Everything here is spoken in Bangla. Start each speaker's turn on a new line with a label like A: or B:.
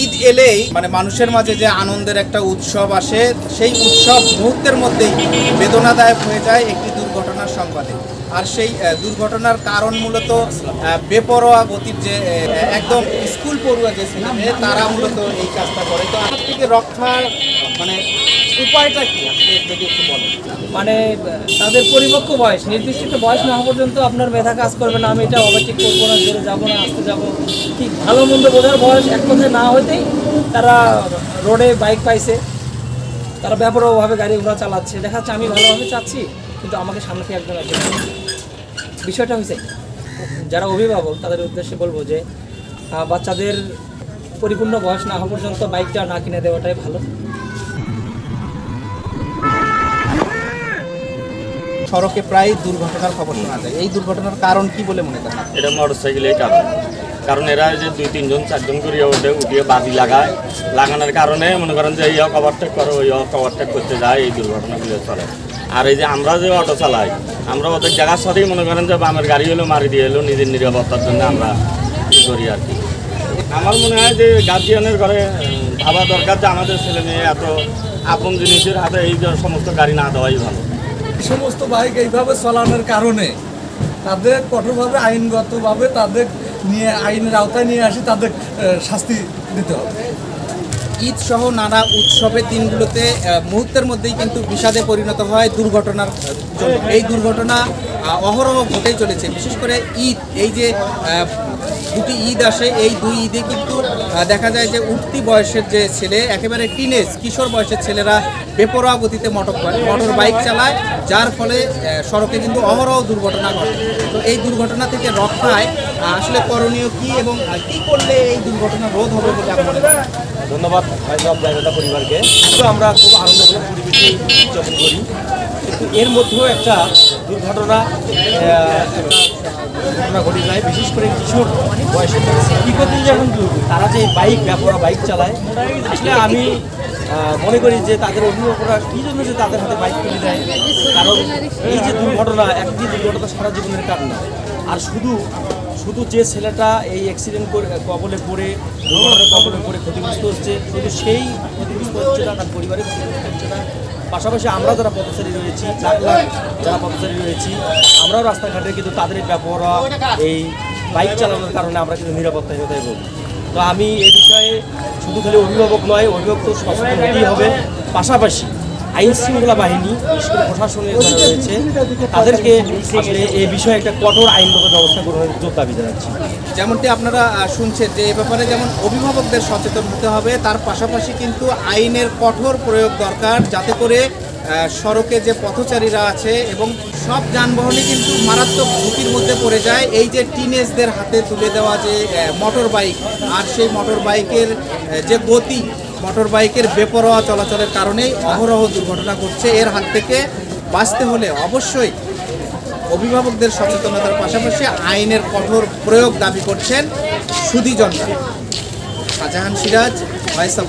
A: ঈদ এলেই মানে মানুষের মাঝে যে আনন্দের একটা উৎসব আসে, সেই উৎসব মুহূর্তের মধ্যেই বেদনাদায়ক হয়ে যায় একটি দুর্ঘটনার সংবাদে। আর সেই দুর্ঘটনার কারণ মূলত বেপরোয়া গতির যে একদম স্কুল পড়ুয়া যে ছেলে, তারা মূলত এই কাজটা করে। তো আমার থেকে রক্ষার মানে উপায়টা কি? একটু বলেন।
B: মানে তাদের পরিপক্ক বয়স, নির্দিষ্ট বয়স না হওয়া পর্যন্ত আপনার মেধা কাজ করবে না, আমি এটা ওভারটেক করব না, জোরে যাব না, আসতে যাব। ঠিক ভালো মন্দ বোঝার বয়স এক কথায় না হতেই তারা রোডে বাইক পাইছে। তারা ব্যাপারভাবে গাড়ি ঘোড়া চালাচ্ছে। দেখা যাচ্ছে আমি ভালোভাবে চাচ্ছি, কিন্তু আমাকে সামনে থেকে একজন আসবে। বিষয়টা হয়েছে যারা অভিভাবক, তাদের উদ্দেশ্যে বলব যে বাচ্চাদের পরিপূর্ণ বয়স না হওয়া পর্যন্ত বাইকটা না কিনে দেওয়াটাই ভালো।
A: সড়কে প্রায় দুর্ঘটনার খবর শোনা যায়। এই দুর্ঘটনার কারণ কি বলে মনে করেন
C: এটা মোটর সাইকেলের কারণ। কারণ এরা যে দুই, তিনজন, চারজন করিয়া ওঠে, উঠিয়ে বাজি লাগায়। লাগানোর কারণে মনে করেন যে ইয়া করে, ওই কভারটেক করতে যায়, এই দুর্ঘটনাগুলো চলে। আর এই যে আমরা যে অটো চালাই, আমরা ওদের জায়গার সাথেই মনে করেন যে বামের গাড়ি হলো, মারি দিয়ে এলো নিজের নিরাপত্তার জন্য আমরা করি আর কি। আমার মনে হয় যে গার্জিয়ানের ঘরে ভাবা দরকার যে আমাদের ছেলে মেয়ে এত আপন জিনিসের হাতে এই সমস্ত গাড়ি না দেওয়াই ভালো।
D: সমস্ত বাইক এইভাবে চলানোর কারণে তাদের কঠোরভাবে, আইনগতভাবে তাদের নিয়ে, আইনের আওতায় নিয়ে আসি, তাদের শাস্তি দিতে হবে।
A: ঈদ সহ নানা উৎসবের দিনগুলোতে মুহূর্তের মধ্যেই কিন্তু বিষাদে পরিণত হয় দুর্ঘটনার এই দুর্ঘটনা অহরহ ঘটেই চলেছে। বিশেষ করে ঈদ, এই যে দুটি ঈদ আসে, এই দুই ঈদে কিন্তু দেখা যায় যে উঠতি বয়সের যে ছেলে, একেবারে টিনেজ কিশোর বয়সের ছেলেরা বেপরোয়া গতিতে মোটর মোটর বাইক চালায়, যার ফলে সড়কে কিন্তু অহরহ দুর্ঘটনা ঘটে। তো এই দুর্ঘটনা থেকে রক্ষায় আসলে করণীয় কি এবং কি করলে এই দুর্ঘটনা রোধ হবে বলে আপনি মনে করেন?
E: ধন্যবাদ পরিবারকে। আমরা খুব আনন্দপূর্ণ পরিবেশে উদযাপন করি। কিন্তু এর মধ্যেও একটা দুর্ঘটনা ঘটনা ঘটে যায়। বিশেষ করে কিশোর বয়সে। করতে যখন তারা যে বাইক ব্যাপারা বাইক চালায় আসলে আমি মনে করি যে তাদের অভিভাবকরা কী জন্য যে তাদের হাতে বাইক তুলে দেয়? কারণ এই যে দুর্ঘটনা একটি দুর্ঘটনা সারা জীবনের কারণ। আর শুধু শুধু যে ছেলেটা এই অ্যাক্সিডেন্ট করে, কবলে পড়ে, দুর্ঘটনার কবলে পড়ে ক্ষতিগ্রস্ত হচ্ছে, শুধু সেই ক্ষতিগ্রস্ত হচ্ছে না, তার পরিবারের ক্ষতিগ্রস্ত হচ্ছে না। পাশাপাশি আমরা যারা পথচারী রয়েছি যারা পথচারী রয়েছি, আমরাও রাস্তাঘাটে কিন্তু তাদের ব্যবহার, এই বাইক চালানোর কারণে আমরা কিন্তু নিরাপত্তাহীনতায় ভুগি। তো আমি এ বিষয়ে শুধু খালি অভিভাবক নয়, অভিভাবক তো সচেতন হবে। পাশাপাশি আইন শৃঙ্খলা বাহিনী প্রশাসনের যারা রয়েছে, তাদেরকে আসলে এই বিষয়ে একটা কঠোর আইনগত ব্যবস্থা গ্রহণের জোর দাবি জানাচ্ছি।
A: যেমনটি আপনারা শুনছেন যে এ ব্যাপারে যেমন অভিভাবকদের সচেতন হতে হবে, তার পাশাপাশি কিন্তু আইনের কঠোর প্রয়োগ দরকার যাতে করে সড়কে যে পথচারীরা আছে এবং সব যানবাহনই কিন্তু মারাত্মক ঝুঁকির মধ্যে পড়ে যায়। এই যে টিনেজদের হাতে তুলে দেওয়া যে মোটর বাইক আর সেই মোটর বাইকের যে গতি মোটর বাইকের বেপরোয়া চলাচলের কারণেই অহরহ দুর্ঘটনা ঘটছে। এর হাত থেকে বাঁচতে হলে অবশ্যই অভিভাবকদের সচেতনতার পাশাপাশি আইনের কঠোর প্রয়োগ দাবি করছেন সুদীজনরা শাহজাহান সিরাজ ভয়েস অব